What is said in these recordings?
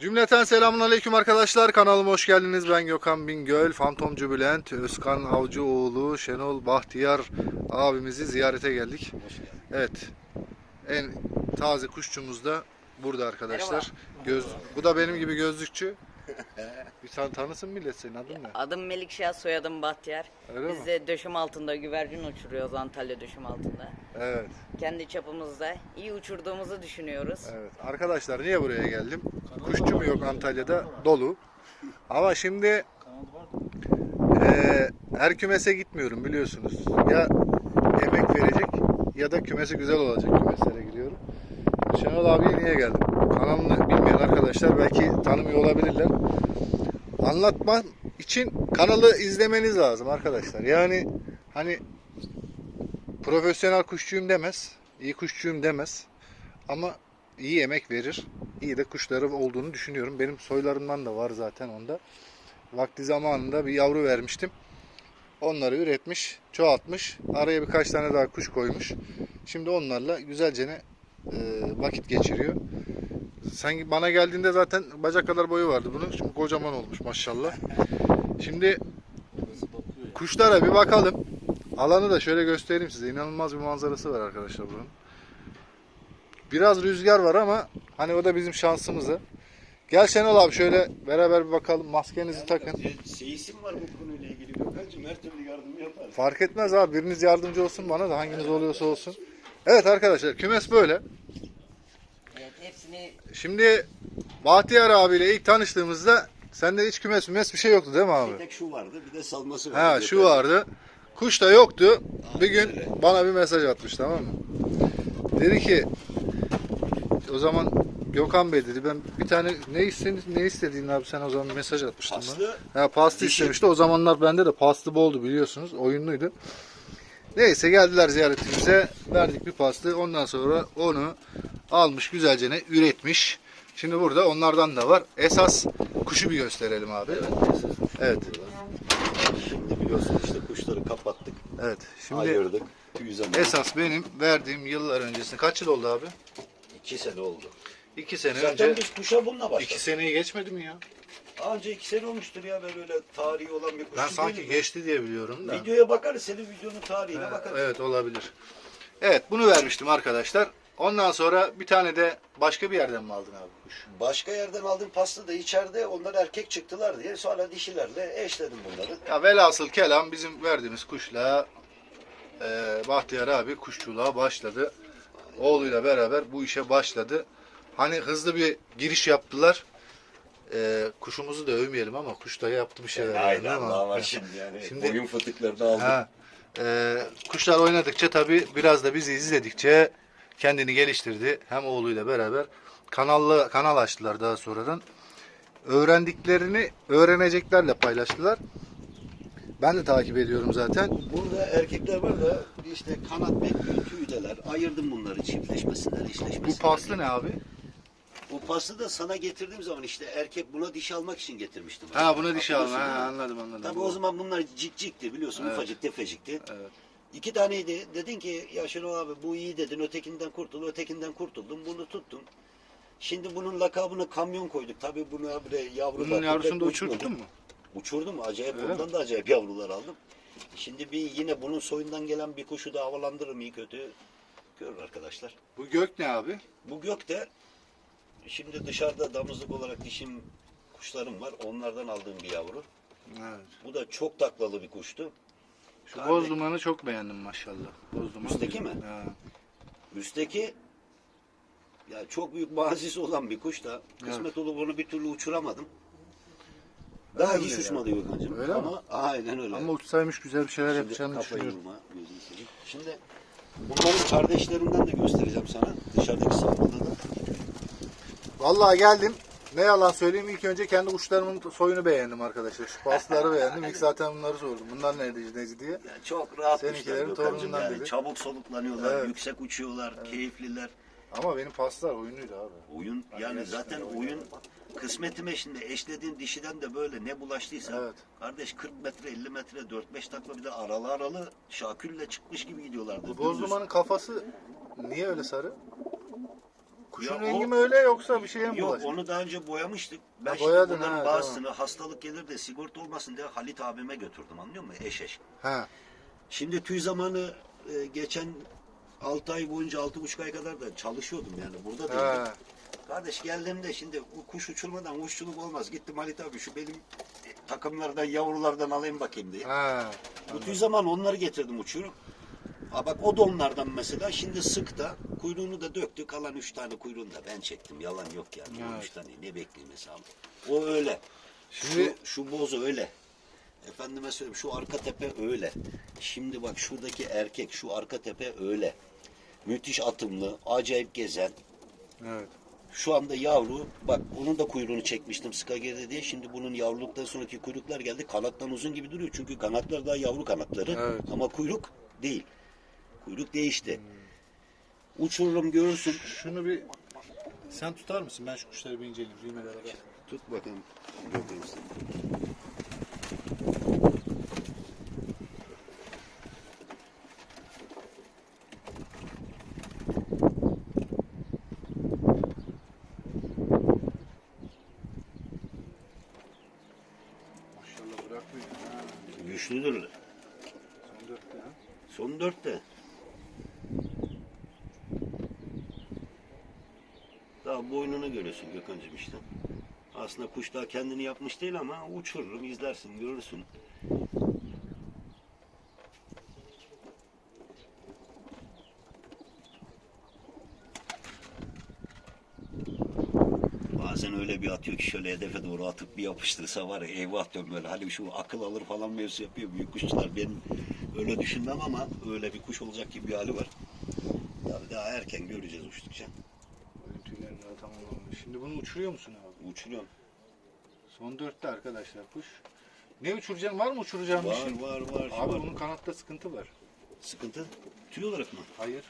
Cümleten selamun aleyküm arkadaşlar. Kanalıma hoş geldiniz. Ben Gökhan Bingöl, Fantomcu Bülent, Özkan Avcıoğlu, Şenol Bahtiyar abimizi ziyarete geldik. Evet. En taze kuşçumuz da burada arkadaşlar. Göz, bu da benim gibi gözlükçü. Bir sen tanısın millet senin adın ne? Adım Melikşah, soyadım Bahtiyar. Öyle Biz mi? de döşüm altında güvercin uçuruyoruz Antalya döşüm altında. Evet. Kendi çapımızda iyi uçurduğumuzu düşünüyoruz. Evet. Arkadaşlar niye buraya geldim? Kuşçu mu yok Antalya'da? Dolu. Ama şimdi eee her kümese gitmiyorum biliyorsunuz. Ya emek verecek ya da kümesi güzel olacak kümeslere gidiyorum. Şenol abiye niye geldim? Kanalını bilmeyen arkadaşlar belki tanımıyor olabilirler. Anlatmam için kanalı izlemeniz lazım arkadaşlar. Yani hani profesyonel kuşçuyum demez, iyi kuşçuyum demez. Ama iyi emek verir. İyi de kuşları olduğunu düşünüyorum. Benim soylarımdan da var zaten onda. Vakti zamanında bir yavru vermiştim. Onları üretmiş, çoğaltmış. Araya birkaç tane daha kuş koymuş. Şimdi onlarla güzelce ne vakit geçiriyor. Sen bana geldiğinde zaten bacak kadar boyu vardı bunun. Şimdi kocaman olmuş maşallah. Şimdi kuşlara bir bakalım. Alanı da şöyle göstereyim size. İnanılmaz bir manzarası var arkadaşlar buranın. Biraz rüzgar var ama hani o da bizim şansımızı. Gel Şenol abi şöyle beraber bir bakalım. Maskenizi takın. Seyisim var bu konuyla ilgili Gökhan'cığım her türlü yardımı yapar. Fark etmez abi. Biriniz yardımcı olsun bana da hanginiz oluyorsa olsun. Evet arkadaşlar kümes böyle. Evet, hepsini Şimdi Bahtiyar abiyle ilk tanıştığımızda sende hiç kümes kümes bir şey yoktu değil mi abi? Bir tek şu vardı bir de salması vardı. Ha şu vardı. Kuş da yoktu. Bir gün bana bir mesaj atmış tamam mı? Dedi ki o zaman Gökhan Bey dedi ben bir tane ne istedin ne istediğin abi sen o zaman mesaj atmıştın Paslı, bana. Ha pastı dişi. istemişti. O zamanlar bende de pastı boldu biliyorsunuz. Oyunluydu. Neyse geldiler ziyaretimize. Verdik bir pastı. Ondan sonra onu almış güzelce ne üretmiş. Şimdi burada onlardan da var. Esas kuşu bir gösterelim abi. Evet. Kuşları kapattık, Evet. Şimdi ayırdık. Tüy zamanı. Esas benim verdiğim yıllar öncesinde kaç yıl oldu abi? İki sene oldu. İki sene Zaten önce. biz kuşa bununla başladık. İki seneyi geçmedi mi ya? Anca iki sene olmuştur ya ben öyle tarihi olan bir kuşçu Ben sanki değilim. geçti diye biliyorum da. Videoya bakarız senin videonun tarihine Ha, bakarız. Evet olabilir. Evet bunu vermiştim arkadaşlar. Ondan sonra bir tane de başka bir yerden mi aldın abi kuş? Başka yerden aldığım pasta da içeride onlar erkek çıktılar diye sonra dişilerle eşledim bunları. Ya velhasıl kelam bizim verdiğimiz kuşla e, Bahtiyar abi kuşçuluğa başladı. Oğluyla beraber bu işe başladı. Hani hızlı bir giriş yaptılar. E, kuşumuzu da övmeyelim ama kuş da yaptı bir şeyler. yani, Aynen mi? Allah var şimdi yani. Şimdi- Boyun fıtıklarını aldık. Ha, e, kuşlar oynadıkça tabii biraz da bizi izledikçe kendini geliştirdi. Hem oğluyla beraber kanalla kanal açtılar daha sonradan. Öğrendiklerini öğreneceklerle paylaştılar. Ben de takip ediyorum zaten. Burada erkekler var da işte kanat bekliyor, tüydeler. Ayırdım bunları çiftleşmesinler, eşleşmesinler. Bu paslı ne abi? Bu pası da sana getirdiğim zaman işte erkek buna diş almak için getirmiştim. Ha buna dişi alma. Ha, anladım anladım. Tabii o zaman bunlar cik cikti biliyorsun Evet. ufacık tefecikti. Evet. İki taneydi. Dedin ki ya Şenol abi bu iyi dedin ötekinden kurtul ötekinden kurtuldum bunu tuttum. Şimdi bunun lakabını kamyon koyduk. Tabii buna böyle yavru Bunun yavrusunu da uçurttun mu? Uçurdum acayip Öyle ondan da acayip yavrular aldım. Şimdi bir yine bunun soyundan gelen bir kuşu da havalandırırım iyi kötü. Görür arkadaşlar. Bu gök ne abi? Bu gök de şimdi dışarıda damızlık olarak dişim kuşlarım var. Onlardan aldığım bir yavru. Evet. Bu da çok taklalı bir kuştu. Şu Kardeş. boz dumanı çok beğendim maşallah. Boz duman. Üstteki mi? Ha. Üstteki ya çok büyük mazisi olan bir kuş da kısmet olup onu bir türlü uçuramadım. Daha Öyle hiç uçmadı Gökhan'cığım. Öyle mi? Ama aynen öyle. Ama uçsaymış güzel bir şeyler Şimdi yapacağını düşünüyorum. vurma. Şimdi bunların kardeşlerinden de göstereceğim sana. Dışarıdaki salmada da. Vallahi geldim. Ne yalan söyleyeyim ilk önce kendi kuşlarımın soyunu beğendim arkadaşlar. Şu pasları beğendim. İlk zaten bunları sordum. Bunlar neydi neci diye. Yani çok rahat Seninkilerin kuşlar Gökhan'cığım torunundan yani. dedi. Çabuk soluklanıyorlar, Evet. yüksek uçuyorlar, keyifliler. Ama benim paslar oyunuydu abi. Oyun yani zaten oyun kısmetime şimdi eşlediğin dişiden de böyle ne bulaştıysa Evet. kardeş 40 metre 50 metre 4-5 takla bir de aralı aralı şakülle çıkmış gibi gidiyorlardı. Bu Dümdüz. kafası niye öyle sarı? Kuşun Ya rengi o- mi öyle yoksa bir şeye mi Yok bulaşık? onu daha önce boyamıştık. Ben Ha, boyadın, bunların ha, bazısını hastalık gelir de sigorta olmasın diye Halit abime götürdüm anlıyor musun? Eş eş. Ha. Şimdi tüy zamanı e, geçen 6 ay boyunca 6,5 ay kadar da çalışıyordum yani burada değildim. Kardeş geldiğimde şimdi kuş uçurmadan kuşçuluk olmaz. Gittim Halit abi şu benim e, takımlardan yavrulardan alayım bakayım diye. Ha. Bu tüy zaman onları getirdim uçurup. Ha bak o da onlardan mesela. Şimdi sık da kuyruğunu da döktü. Kalan üç tane kuyruğunu da ben çektim. Yalan yok yani. Evet. Üç tane ne bekleyeyim hesabı. O öyle. Şimdi- Şu, şu boz öyle. Efendime söyleyeyim şu arka tepe öyle. Şimdi bak şuradaki erkek şu arka tepe öyle. Müthiş atımlı, acayip gezen. Evet. Şu anda yavru, bak onun da kuyruğunu çekmiştim Skager'de diye. Şimdi bunun yavruluktan sonraki kuyruklar geldi. Kanattan uzun gibi duruyor. Çünkü kanatlar daha yavru kanatları. Evet. Ama kuyruk değil. Kuyruk değişti. Uçururum görürsün. Şunu bir sen tutar mısın? Ben şu kuşları bir inceleyeyim. Düğmelere bak. Tut bakalım. Bakayım sen. Maşallah bırakmıyor. Güçlüdür. Son dörtte ha. Son dörtte. Boynunu görüyorsun Gökhan'cığım işte. Aslında kuş daha kendini yapmış değil ama uçururum, izlersin, görürsün. Bazen öyle bir atıyor ki şöyle hedefe doğru atıp bir yapıştırsa var ya eyvah diyorum böyle. Hani şu akıl alır falan mevzusu yapıyor büyük kuşçular. Ben öyle düşünmem ama öyle bir kuş olacak gibi bir hali var. Tabii daha erken göreceğiz uçtukça. Oyun tüylerini daha tamamlamamış. Şimdi bunu uçuruyor musun abi? Uçuruyorum. Son dörtte arkadaşlar kuş. Ne uçuracaksın? Var mı uçuracağın bir Var şey? var var. Abi var. bunun kanatta sıkıntı var. Sıkıntı tüy olarak mı? Hayır.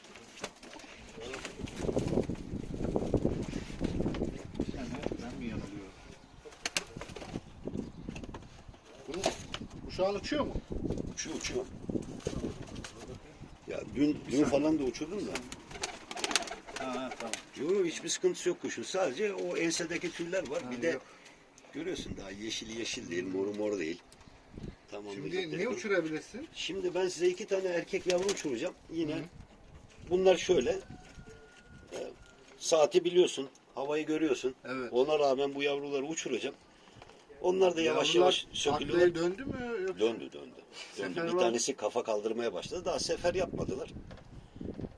Sen ne? Ben mi yanılıyorum? Bunu, bu şu an uçuyor mu? Uçuyor uçuyor. Ya dün, dün falan da uçurdum da. Yok hiçbir sıkıntısı yok kuşun. Sadece o ensedeki tüyler var. Ha, bir de yok. görüyorsun daha yeşil yeşil değil, moru mor değil. Tamam. Şimdi ne uçurabilirsin? Şimdi ben size iki tane erkek yavru uçuracağım. Yine bunlar şöyle. Ee, saati biliyorsun. Havayı görüyorsun. Evet. Ona rağmen bu yavruları uçuracağım. Onlar da yavaş yavaş taklaya döndü mü? Yoksa? Döndü döndü. Döndü. Sefer bir var. tanesi kafa kaldırmaya başladı. Daha sefer yapmadılar.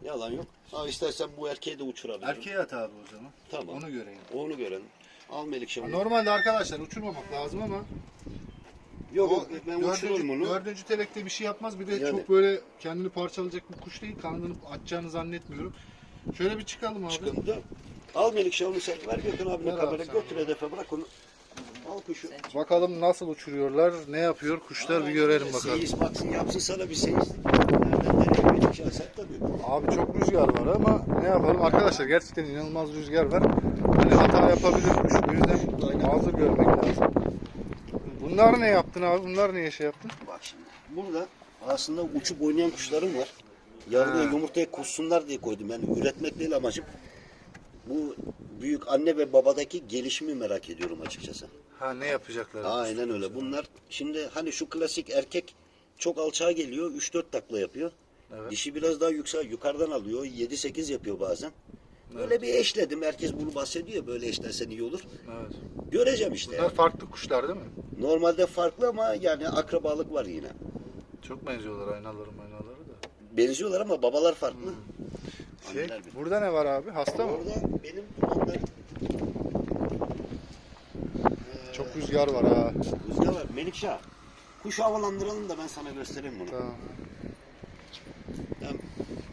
Yalan yok. Ha istersen bu erkeği de uçurabilirim. Erkeğe at abi o zaman. Tamam. Onu göreyim. Onu görelim. Al Melikşe bunu. Normalde arkadaşlar uçurmamak lazım ama Yok o yok ben dördüncü, uçuruyorum onu. dördüncü telekte bir şey yapmaz. Bir de Yani. çok böyle kendini parçalayacak bir kuş değil. Kanadını açacağını zannetmiyorum. Şöyle bir çıkalım abi. Sıkıntı. Al Melikşe onu sen ver Gökhan abine Ver abi kamera sen götür hedefe bırak onu. Al kuşu. Bakalım nasıl uçuruyorlar, ne yapıyor kuşlar bir görelim bakalım. Seyis baksın yapsın sana bir seyis. Nereden nereye Melikşe sen tabii. Abi çok rüzgar var ama ne yapalım arkadaşlar gerçekten inanılmaz rüzgar var. Hani hata yapabilir kuş. O yüzden hazır görmek lazım. Bunlar ne yaptın abi? Bunlar niye şey yaptın? Bak şimdi burada aslında uçup oynayan kuşlarım var. Yavruya yumurtaya kussunlar diye koydum. Yani üretmek değil amacım. Bu büyük anne ve babadaki gelişimi merak ediyorum açıkçası. Ha ne yapacaklar? Aynen öyle. Bunlar şimdi hani şu klasik erkek çok alçağa geliyor. 3-4 takla yapıyor. Evet. Dişi biraz daha yüksek yukarıdan alıyor. 7-8 yapıyor bazen. Böyle bir eşledim. Herkes bunu bahsediyor. Böyle eşlersen iyi olur. Evet. Göreceğim işte. Bunlar farklı kuşlar değil mi? Normalde farklı ama yani akrabalık var yine. Çok benziyorlar aynaları aynaları da. Benziyorlar ama babalar farklı. Şey, Anneler bir- burada ne var abi? Hasta mı? Orada benim dumanlar Çok rüzgar var ha. rüzgar var. Melikşah. Kuş havalandıralım da ben sana göstereyim bunu. Tamam. Hem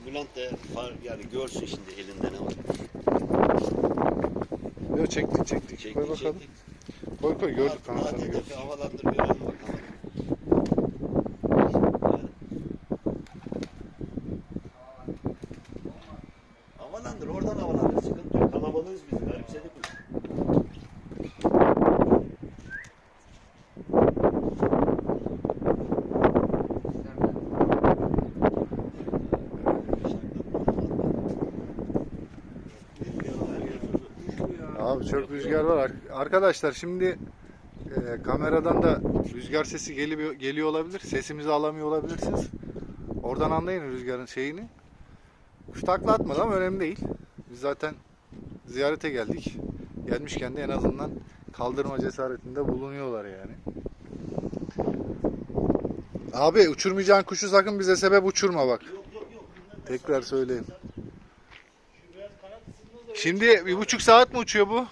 Bülent de far, yani görsün şimdi elinde ne var. Yo çektik çektik. Çektik, koy bakalım. çektik. Koy koy gördük Rahat- kanatlarını rahat gördük. hedefi bakalım. Havalandır, oradan havalandır. Sıkıntı yok. Kalabalığız biz. Garipsedik biz. çok rüzgar var. Ar- Arkadaşlar şimdi e, kameradan da rüzgar sesi geliyor, geliyor olabilir. Sesimizi alamıyor olabilirsiniz. Oradan anlayın rüzgarın şeyini. Kuş takla atmadı ama önemli değil. Biz zaten ziyarete geldik. Gelmişken de en azından kaldırma cesaretinde bulunuyorlar yani. Abi uçurmayacağın kuşu sakın bize sebep uçurma bak. Yok yok yok. Tekrar söyleyeyim. Şimdi bir buçuk saat mi uçuyor bu?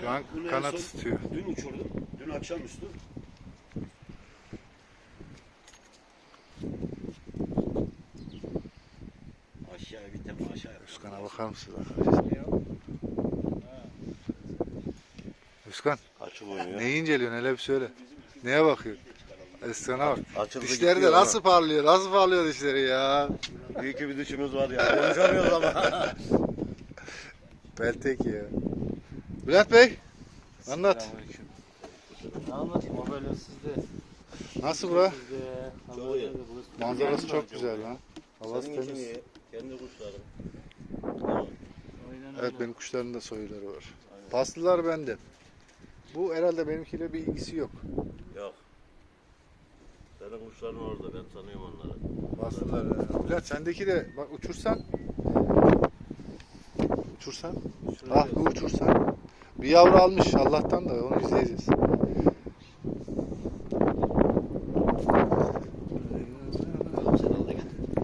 Şu an Bunu en kanat son tutuyor. Dün uçurdum. Dün akşamüstü. Aşağıya bir tema aşağı. Özkan'a bakar mısınız arkadaşlar? Özkan Açıl oynuyor. neyi inceliyorsun hele bir söyle. Neye bakıyorsun? Özkan'a bak. Açıldı Dişleri de gidiyor nasıl parlıyor, nasıl parlıyor dişleri ya. ama. İyi ki bir dişimiz var ya. Konuşamıyoruz ama. Peltek ya. Bülent Bey, anlat. Ne anlatayım o böyle sizde. Nasıl bura? Sizde. Çok iyi. Manzarası çok güzel lan. Havası Senin için temiz. iyi. Kendi kuşların. Aynen Evet benim kuşların da soyuları var. Paslılar bende. Bu herhalde benimkiyle bir ilgisi yok. Yok. Senin kuşların orada. Ben tanıyorum onları. Paslılar. Bülent sendeki de bak uçursan. Uçursan. Ah bir uçursan. Bir yavru almış Allah'tan da onu izleyeceğiz.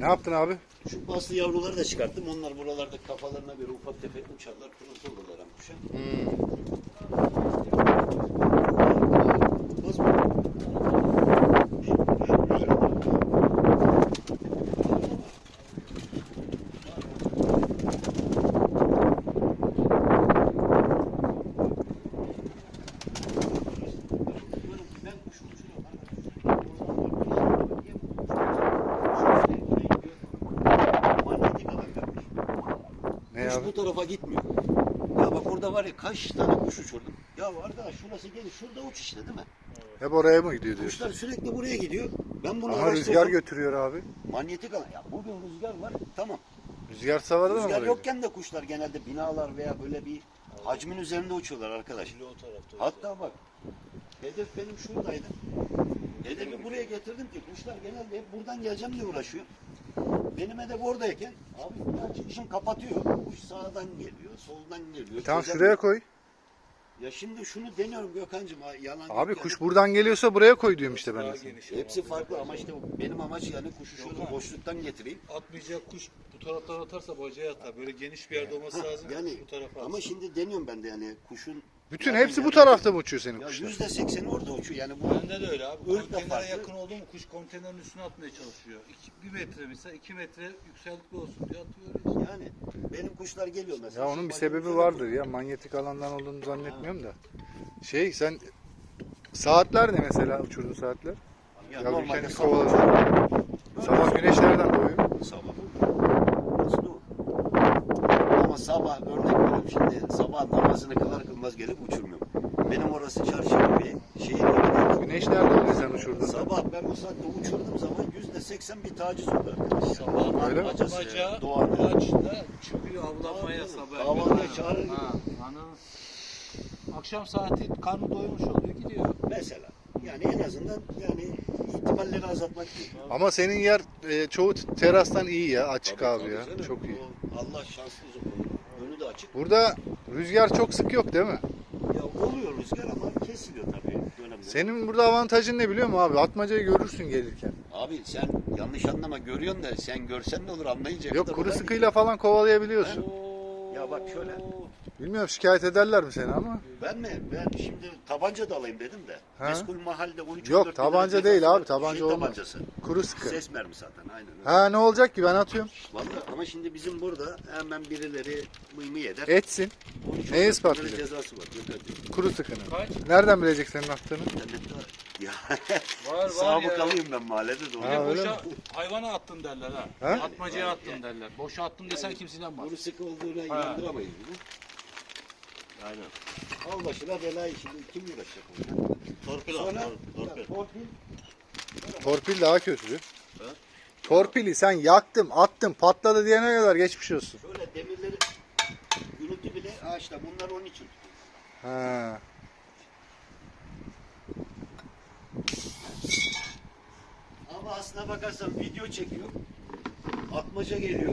Ne yaptın abi? Şu paslı yavruları da çıkarttım. Onlar buralarda kafalarına göre ufak tefek uçarlar. Kurutulurlar hem kuşa. Mı? Ben kuşu uçuruyorum Manyetik alan yapmış. Ne Kuş abi? bu tarafa gitmiyor. Var ya kaç tane kuş uçurdum. Ya arkadaş şurası geniş. Şurada uç işte değil mi? Hep oraya mı gidiyor diyorsun? Kuşlar sürekli buraya gidiyor. Ben bunu Ama araştırdım. rüzgar götürüyor abi. Manyetik alan. Ya bugün rüzgar var. Tamam. Rüzgar savarı da mı Rüzgar yokken de kuşlar genelde binalar veya böyle bir hacmin üzerinde uçuyorlar arkadaş. Hatta bak hedef benim şuradaydı. Hedefi buraya getirdim ki kuşlar genelde hep buradan geleceğim diye uğraşıyor. Benim hedef oradayken abi bina çıkışım kapatıyor. Kuş sağdan geliyor, soldan geliyor. Tamam Çözemiyor. şuraya koy. Ya şimdi şunu deniyorum Gökhan'cığım ha, yalan Abi yok kuş buradan geliyorsa buraya koy diyorum işte ben de. Hepsi farklı ama işte benim amaç yani kuşu şöyle boşluktan getireyim. atmayacak kuş bu taraftan atarsa bacağı atar. Böyle geniş bir yerde olması lazım. yani bu tarafa ama atsın. şimdi deniyorum ben de yani kuşun Bütün Yani hepsi bu tarafta mı uçuyor senin ya kuşlar? yüzde sekseni orada uçuyor yani bu Bende de öyle abi. Irk da Konteynere farklı. yakın oldu mu kuş konteynerin üstüne atmaya çalışıyor. İki, bir metre mesela iki metre yükseklikli olsun diye atıyor. öyle. yani benim kuşlar geliyor mesela. Ya onun bir sebebi vardır ya. Manyetik alandan olduğunu zannetmiyorum da. Şey sen saatler ne mesela uçurduğun saatler? Ya Ya normalde ülkenin sabah, kovalasın. Sabah güneş nereden doğuyor? sabah. Nasıl o? Ama sabah örnek veriyorum şimdi sabah namazını kılar kılmaz gelip uçurmuyorum. Benim orası çarşı gibi şehir gibi değil. Güneş nerede oluyor sen uçurduğunda? Sabah ben o saatte uçurduğum zaman yüzde seksen bir taciz oldu arkadaş. Sabah Öyle mi? acı bacağı Doğan ağaçta çıkıyor avlanmaya sabah. Kahvaltıya çağırır. Ha, anladın. Akşam saati karnı doymuş oluyor gidiyor. Mesela. Yani en azından yani ihtimalleri azaltmak değil. Ama senin yer e, çoğu terastan iyi ya. Açık Tabii, abi tabii ya. canım. Çok iyi. O Allah şanslıyız o konuda. Önü de açık. Burada rüzgar çok sık yok değil mi? Ya oluyor rüzgar ama kesiliyor tabii dönemde. Senin burada avantajın ne biliyor musun abi? Atmacayı görürsün gelirken. Abi sen yanlış anlama görüyorsun da sen görsen ne olur anlayınca. Yok kuru sıkıyla falan kovalayabiliyorsun. Ya bak şöyle. Bilmiyorum şikayet ederler mi seni ama? Ben mi? Ben şimdi tabanca da alayım dedim de. Ha? Meskul mahalde 13 Yok, 14 tabanca değil abi, tabanca şey olmaz. tabancası. Kuru sıkı. Ses mermi zaten aynen öyle. Ha ne olacak ki ben atıyorum. Vallahi ama şimdi bizim burada hemen birileri mıymı eder. Etsin. 13 neye 14 ispatlayacak? cezası var. Kuru sıkını. Kaç? Nereden bilecek senin attığını? İnternette var. Ya Var var sabıkalıyım ben mahallede de Ha, öyle boşa mi? hayvana attın derler ha. Ha? Atmacaya attın derler. Boşa attın desen kimse inanmaz. Bunu sıkı olduğuna inandıramayız bunu. Aynen. Al başına belayı şimdi kim uğraşacak onunla? Torpil al. Sonra tor- Torpil. torpil. Torpil daha kötü. Torpili sen yaktım, attım, patladı diyene kadar geçmiş olsun. Şöyle demirleri gürültü bile ha işte bunlar onun için. Ha. Ama aslına bakarsan video çekiyor. Atmaca geliyor.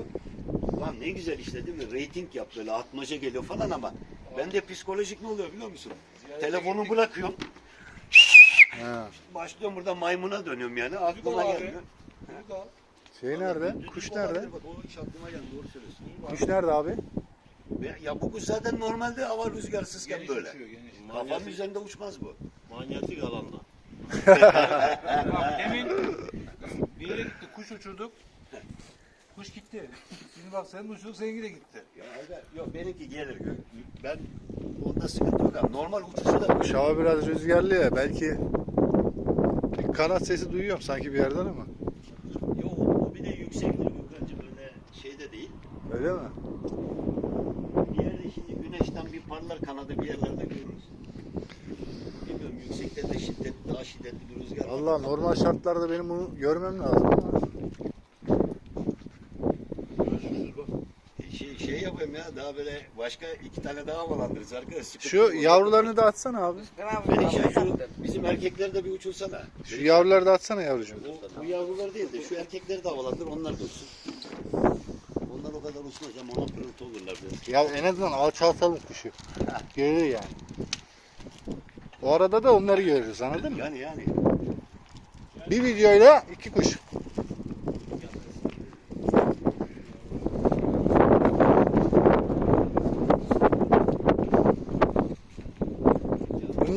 Lan ne güzel işte değil mi? Rating yap böyle atmaca geliyor falan ama ben de psikolojik ne oluyor biliyor musun? Telefonu bırakıyorum. ha. Başlıyorum burada maymuna dönüyorum yani. Aklıma abi. gelmiyor. Şey nerede? Düdük Kuş olabilir, nerede? Bak o hiç aklıma geldi doğru söylüyorsun. Kuş nerede abi? Ya bu kuş zaten normalde hava rüzgarsızken Geniş böyle. uçuyor, geniş. Kafanın üzerinde uçmaz bu. Manyetik alanda. Bak demin bir yere gitti, kuş uçurduk. Kuş gitti. Şimdi bak senin uçurduk, seninki de gitti. Ya aga, yok benimki gelir. Ben onda sıkıntı yok abi. Normal uçuşu da Kuş hava biraz rüzgarlı ya belki bir kanat sesi duyuyorum sanki bir yerden ama. Yok o bir de yüksektir Gökhan'cığım öyle şey de değil. Öyle mi? Bir yerde şimdi güneşten bir parlar kanadı bir yerlerde görürüz. Bilmiyorum yüksekte de şiddetli daha şiddetli bir rüzgar var. Allah normal şartlarda benim bunu görmem lazım yapayım ya daha böyle başka iki tane daha havalandırırız arkadaş. Sıkıntı Şu yok. yavrularını da atsana abi. Ben abi şey, şu bizim erkekleri de bir uçursana. Şu yavruları da atsana yavrucuğum. Bu, bu yavrular değil de şu erkekleri de havalandır onlar da uçsun. Onlar o kadar uçmaz ama ona pırıltı olurlar biraz. Ya en azından alçaltalım kuşu. Görür yani. O arada da onları görürüz anladın mı? Yani yani. Bir videoyla iki kuş.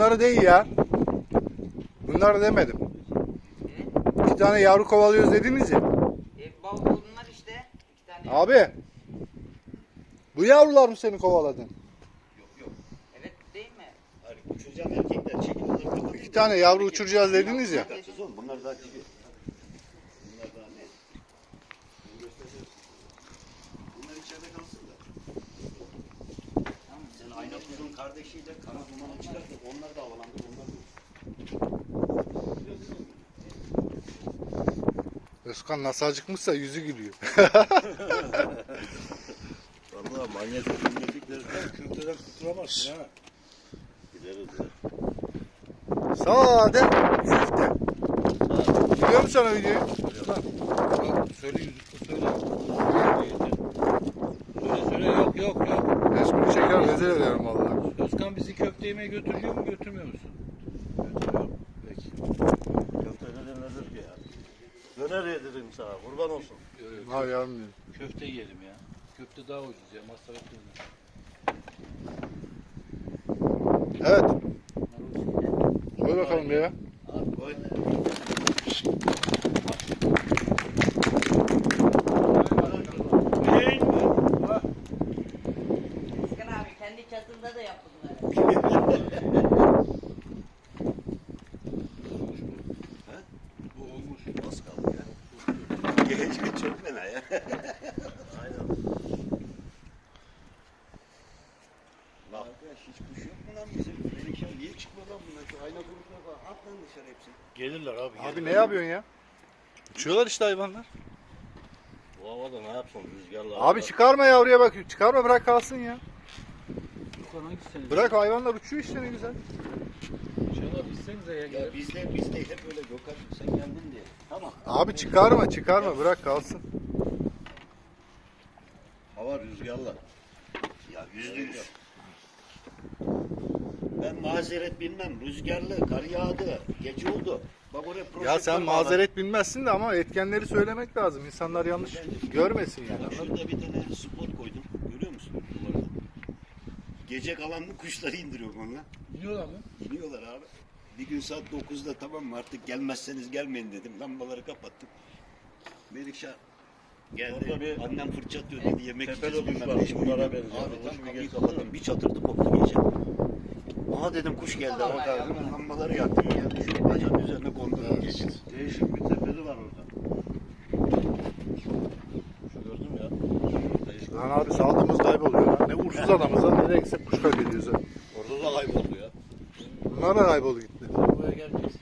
Bunları değil ya. Bunları demedim. İki tane yavru kovalıyoruz dediniz ya. E, bal bunlar işte. iki tane. Abi. Bu yavrular mı seni kovaladın? Yok yok. Evet değil mi? Hayır, uçuracağım erkekler çekilirler. İki tane yavru uçuracağız dediniz ya. Bunlar daha tipi. Bunlar daha ne? Ben göstereceğim size. Bunlar içeride kalsın da. Sen ayna kuzun kardeşiyle kara dumanı çıkartın. Onlar da havalandır. Onlar da Özkan nasıl acıkmışsa yüzü gülüyor. Valla manyetik manyetik derken Köfteden kurtulamazsın ha. gideriz ya. Sade köfte. Biliyor musun o videoyu? Bak söyle yüzükle söyle. Söyle söyle yok yok yok. Resmini çeker rezil ederim vallahi. Özkan bizi köfte yemeye götürüyor mu götürmüyor musun? Götürüyorum. Peki. Köfte nedir nedir ki ya? Döner yedireyim sana kurban olsun. Ha yavrum benim. Köfte yiyelim ya. Köfte daha ucuz ya masraf etmeyelim. Evet. Koy bakalım ya. Abi koy. Sıkın abi kendi çatında da yap bunları. Bu olmuş. Az kaldı ya. Gelecek çok fena ya. Aynen. Lan arkadaş hiç kuş yok mu lan bizim? Melike niye çıkmadı lan bunlar? Şu ayna kurutma falan. At lan dışarı hepsi. Gelirler abi. Abi gelirler. ne yapıyorsun ya? Uçuyorlar işte hayvanlar. Bu havada ne yapsın rüzgarla. Abi çıkarma yavruya bak. Çıkarma bırak kalsın ya. Yukarı sene? Bırak hayvanlar uçuyor işte ne güzel. İnşallah bizsenize ya Ya bizde bizde hep öyle Gökhan sen geldin diye. Tamam. Abi çıkarma çıkarma bırak kalsın. Hava rüzgarla. Ya yüzde yüz. Ben mazeret bilmem. Rüzgarlı, kar yağdı, gece oldu. Bak oraya Ya projektör sen bağladım. mazeret bilmezsin de ama etkenleri söylemek lazım. İnsanlar yanlış görmesin yani. Bak şurada bir tane spot koydum. Görüyor musun? Duvarda. Gece kalan bu kuşları indiriyorum onunla. Biliyorlar mı? İniyorlar abi. Bir gün saat 9'da tamam mı artık gelmezseniz gelmeyin dedim. Lambaları kapattım. Melikşah geldi. Orada bir Annem fırça atıyor dedi yemek tepeli yiyeceğiz. kuş bilmem var, ne. bunlara benziyor. Abi Kuş tam bir kapıyı gelse kapattım. Bir çatırtı koptu gece. Aha dedim kuş geldi. Allah. hemen lambaları yaktım. Geldi şu bacağın üzerine kondurdum. gece. Değişik bir tepeli var orada. Şu gördün mü ya? Değişik. Lan abi saldığımız kayboluyor lan. Ne uğursuz adamız lan. Nereye gitsek kuş kaybediyoruz ha. Orada da kayboldu ya. Bunlar da kayboldu gitti. Buraya gelmeyeceksin.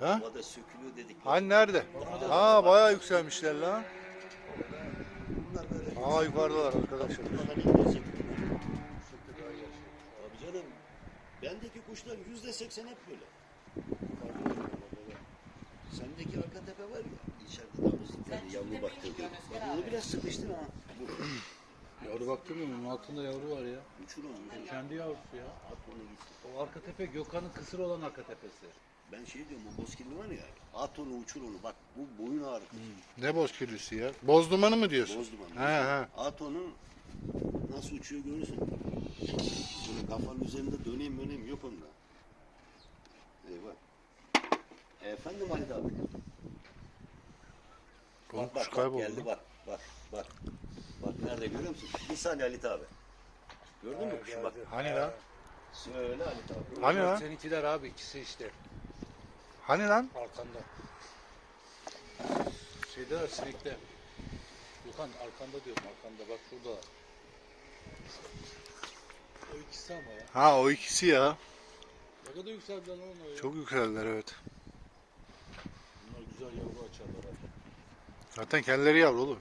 Ha? Havada sökülüyor dedik. Hani nerede? Ha bayağı yükselmişler lan. Aa yukarıdalar arkadaşlar. Bu kadar inecek. Abi canım. Bendeki kuşlar yüzde seksen hep böyle. Sendeki arka tepe var ya. İçeride damızlık tane yavru baktırdı. Bak onu biraz sıkıştır ha. Bu. Yavru baktın mı? Bunun altında yavru var ya. Uçur onu. Kendi yavrusu ya. At onu gitsin. O arka tepe Gökhan'ın kısır olan arka tepesi. Ben şey diyorum o bozkirli var ya. At onu uçur onu. Bak bu boyun ağrı. Ne boz kirlisi ya? Boz dumanı mı diyorsun? Boz dumanı. He he. At onu nasıl uçuyor görürsün. Böyle kafanın üzerinde döneyim döneyim yok onda. Eyvah. Efendim Halit abi. Oğlum Bak bak, kuş bak kayboldu. geldi bak bak bak. Bak nerede görüyor musun? Bir saniye Halit abi. Gördün mü kuşu bak. Hani lan? Söyle Halit abi. Hani lan? Seninkiler abi ikisi işte Hani lan? arkanda. Şeyde sinekte. Gökhan arkanda diyorum arkanda bak şurada. O ikisi ama ya. Ha o ikisi ya. Ne kadar yükseldiler lan onlar ya. Çok yükseldiler evet. Bunlar güzel yavru açarlar abi. Zaten kendileri yavru oğlum.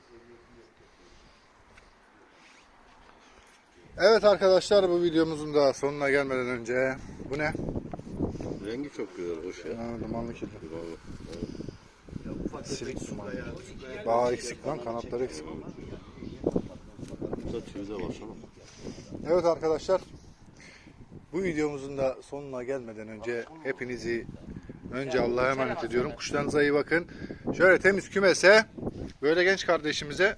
Evet arkadaşlar bu videomuzun da sonuna gelmeden önce bu ne? Rengi çok güzel, hoş ya. Ha, dumanlı kirli. Ufak Silik tefek dumanı. suda ya. Bağ eksik lan kanatları eksik. Bu da tüyüze baksana. Evet arkadaşlar bu videomuzun da sonuna gelmeden önce hepinizi önce Allah'a emanet ediyorum. Kuşlarınıza iyi bakın. Şöyle temiz kümese böyle genç kardeşimize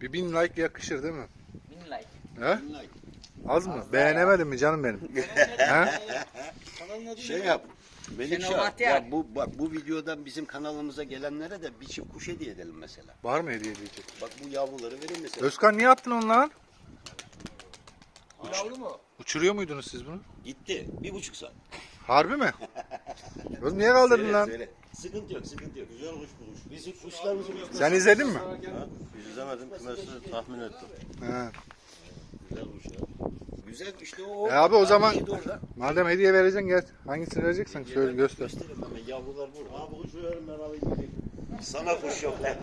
bir bin like yakışır değil mi? Bin like. He? Like. Az mı? Beğenemedin mi canım benim? He? Şey yap. Melikşah, Şenol Bahtiyar. ya bu bak bu videodan bizim kanalımıza gelenlere de bir çift kuş hediye edelim mesela. Var mı hediye edecek? Bak bu yavruları verin mesela. Özkan niye attın onu lan? Yavru mu? Uçuruyor muydunuz siz bunu? Gitti. Bir buçuk saat. Harbi mi? Oğlum niye kaldırdın Söyle, lan? söyle. Sıkıntı yok, sıkıntı yok. Güzel kuş bu kuş. Bizim kuşlarımızı Sen izledin mi? İzlemedim, kümesi tahmin ettim. He. Güzel kuş ya. Güzel işte o. E abi o zaman- Hediye. Madem hediye vereceksin gel. Hangisini vereceksen söyle Hediyeler göster. Gösterin hemen yavrular burada. Abi kuşu verin ben alayım gideyim. Sana kuş yok lan.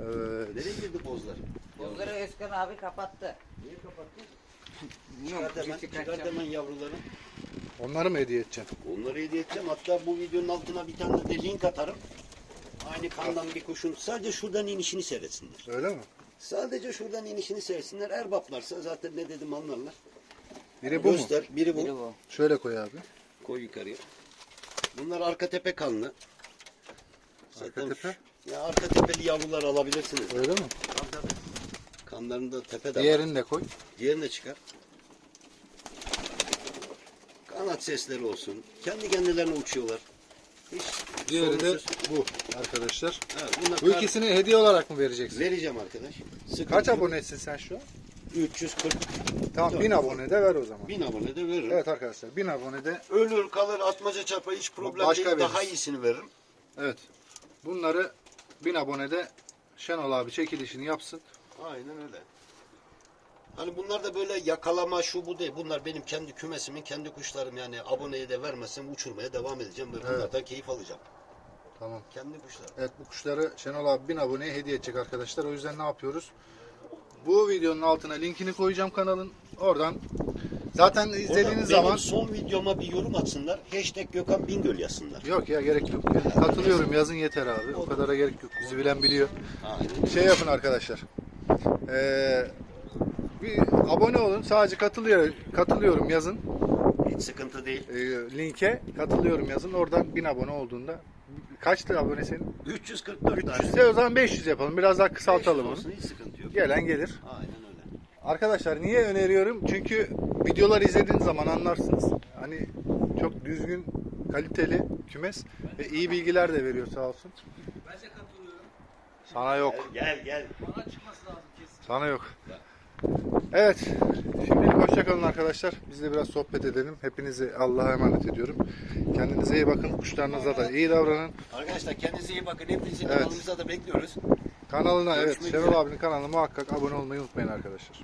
Evet. Nereye girdi bozlar? Bozları Özkan abi kapattı. Niye kapattın? Bilmiyorum. Çıkart hemen, birisi çıkart kaçacak. hemen yavruları. Onları mı hediye edeceksin? Onları hediye edeceğim. Hatta bu videonun altına bir tane de link atarım. Aynı kandan bir kuşun sadece şuradan inişini seyretsinler. Öyle mi? Sadece şuradan inişini seyretsinler. Erbaplarsa zaten ne dedim anlarlar. Biri bu mu? Göster. Biri bu. Biri bu. Şöyle koy abi. Koy yukarıya. Bunlar arka tepe kanlı. Zaten Arka tepe? Ya arka tepeli yavrular alabilirsiniz. Öyle mi? Kanlarında tepe de var. Diğerini de koy. Diğerini de çıkar. Kanat sesleri olsun. Kendi kendilerine uçuyorlar. Hiç Diğeri de sorunsuz. bu arkadaşlar. Evet, bunlar Bu kar- ikisini hediye olarak mı vereceksin? vereceğim arkadaş. Sıkıntı Kaç yok. abonesin sen şu an? 340. Tamam Dört. 1000 abone de ver o zaman. 1000 abone de veririm. Evet arkadaşlar 1000 abone de Ölür kalır atmaca çarpar hiç problem Başka değil. Daha veririz. iyisini veririm. evet. Bunları 1000 abonede Şenol abi çekilişini yapsın. Aynen öyle. Hani bunlar da böyle yakalama şu bu değil. Bunlar benim kendi kümesimin kendi kuşlarım yani aboneye de vermezsem uçurmaya devam edeceğim ve bunlardan keyif alacağım. Tamam. Kendi kuşlarım. Evet bu kuşları Şenol abi 1000 aboneye hediye edecek arkadaşlar. O yüzden ne yapıyoruz? Bu videonun altına linkini koyacağım kanalın. Oradan zaten izlediğiniz Orada zaman son videoma bir yorum atsınlar. Hashtag Gökhan Bingöl yazsınlar. Yok ya gerek yok. ya. Katılıyorum yazın yeter abi. O kadara gerek yok. Bizi bilen biliyor. Aynen. Şey yapın arkadaşlar. Ee, bir abone olun. Sadece katılıyor, katılıyorum yazın. Hiç sıkıntı değil. Ee, linke katılıyorum yazın. Oradan 1000 abone olduğunda kaçtı abone senin? 344 tane. 300 ise o zaman 500 yapalım. Biraz daha kısaltalım onu. Olsun, hiç sıkıntı yok. Gelen gelir. Aynen öyle. Arkadaşlar niye öneriyorum? Çünkü videolar izlediğiniz zaman anlarsınız. Hani çok düzgün, kaliteli kümes ve iyi bilgiler de veriyor sağ olsun. Ben de katılıyorum. Sana yok. Gel gel. Bana çıkması lazım kesin. Sana yok. Evet. Şimdilik hoşçakalın arkadaşlar. Biz de biraz sohbet edelim. Hepinizi Allah'a emanet ediyorum. Kendinize iyi bakın. Kuşlarınıza da iyi davranın. Arkadaşlar kendinize iyi bakın. Hepinizi Evet. kanalımıza da bekliyoruz. Kanalına evet Görüşmek Şenol üzere. abinin kanalına muhakkak abone olmayı unutmayın arkadaşlar.